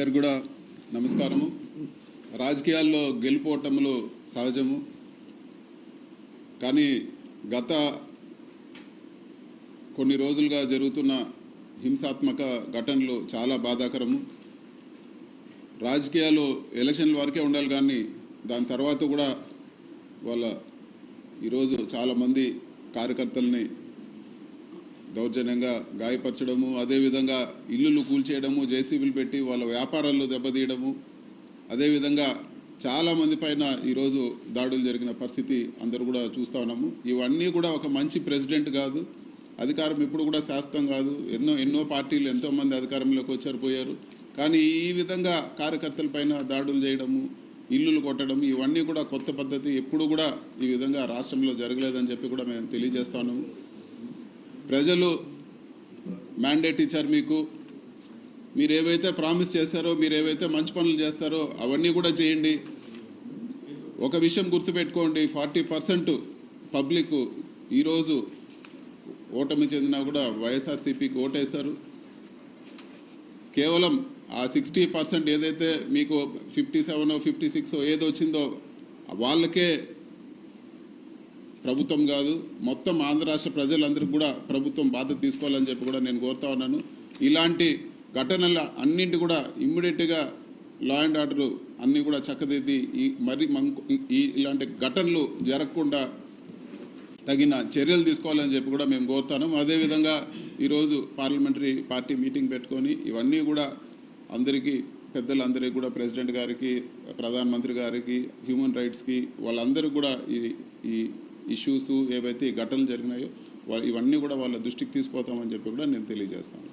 అందరు కూడా నమస్కారము. రాజకీయాల్లో గెలుపోవటములు సహజము. కానీ గత కొన్ని రోజులుగా జరుగుతున్న హింసాత్మక ఘటనలు చాలా బాధాకరము. రాజకీయాలు ఎలక్షన్ల వరకే ఉండాలి కానీ దాని తర్వాత కూడా వాళ్ళ ఈరోజు చాలామంది కార్యకర్తల్ని దౌర్జన్యంగా గాయపరచడము అదేవిధంగా ఇల్లులు కూల్చేయడము జేసీబీలు పెట్టి వాళ్ళ వ్యాపారాల్లో దెబ్బతీయడము. అదేవిధంగా చాలామంది పైన ఈరోజు దాడులు జరిగిన పరిస్థితి అందరూ కూడా చూస్తూ ఉన్నాము. ఇవన్నీ కూడా ఒక మంచి ప్రెసిడెంట్ కాదు. అధికారం ఇప్పుడు కూడా శాశ్వతం కాదు. ఎన్నో ఎన్నో పార్టీలు ఎంతోమంది అధికారంలోకి వచ్చారు పోయారు. కానీ ఈ విధంగా కార్యకర్తల పైన దాడులు చేయడము ఇల్లులు కొట్టడం ఇవన్నీ కూడా కొత్త పద్ధతి ఎప్పుడు కూడా ఈ విధంగా రాష్ట్రంలో జరగలేదని చెప్పి కూడా మేము తెలియజేస్తాము ప్రజలు మ్యాండేట్ ఇచ్చారు మీకు. మీరు ఏవైతే ప్రామిస్ చేశారో మీరు ఏవైతే మంచి పనులు చేస్తారో అవన్నీ కూడా చేయండి. ఒక విషయం గుర్తుపెట్టుకోండి ఫార్టీ పర్సెంట్ పబ్లిక్ ఈరోజు ఓటమి చెందినా కూడా వైఎస్ఆర్సీపీకి ఓటేశారు. కేవలం ఆ సిక్స్టీ పర్సెంట్ ఏదైతే మీకు ఫిఫ్టీ సెవెన్ ఫిఫ్టీ సిక్స్ ఏదో వచ్చిందో వాళ్ళకే ప్రభుత్వం కాదు మొత్తం ఆంధ్ర రాష్ట్ర ప్రజలందరికీ కూడా ప్రభుత్వం బాధ్యత తీసుకోవాలని చెప్పి కూడా నేను కోరుతా ఉన్నాను. ఇలాంటి ఘటనల అన్నింటి కూడా ఇమ్మీడియట్గా లా అండ్ ఆర్డర్ అన్నీ కూడా చక్కదిద్ది ఈ మరి మంకు ఈ ఇలాంటి ఘటనలు జరగకుండా తగిన చర్యలు తీసుకోవాలని చెప్పి కూడా మేము కోరుతాను. అదేవిధంగా ఈరోజు పార్లమెంటరీ పార్టీ మీటింగ్ పెట్టుకొని ఇవన్నీ కూడా అందరికీ పెద్దలందరికీ కూడా ప్రెసిడెంట్ గారికి ప్రధానమంత్రి గారికి హ్యూమన్ రైట్స్కి వాళ్ళందరికీ కూడా ఈ ఈ ఇష్యూస్ ఏవైతే ఈ ఘటనలు జరిగినాయో ఇవన్నీ కూడా వాళ్ళ దృష్టికి తీసుకుపోతామని చెప్పి కూడా నేను తెలియజేస్తాను.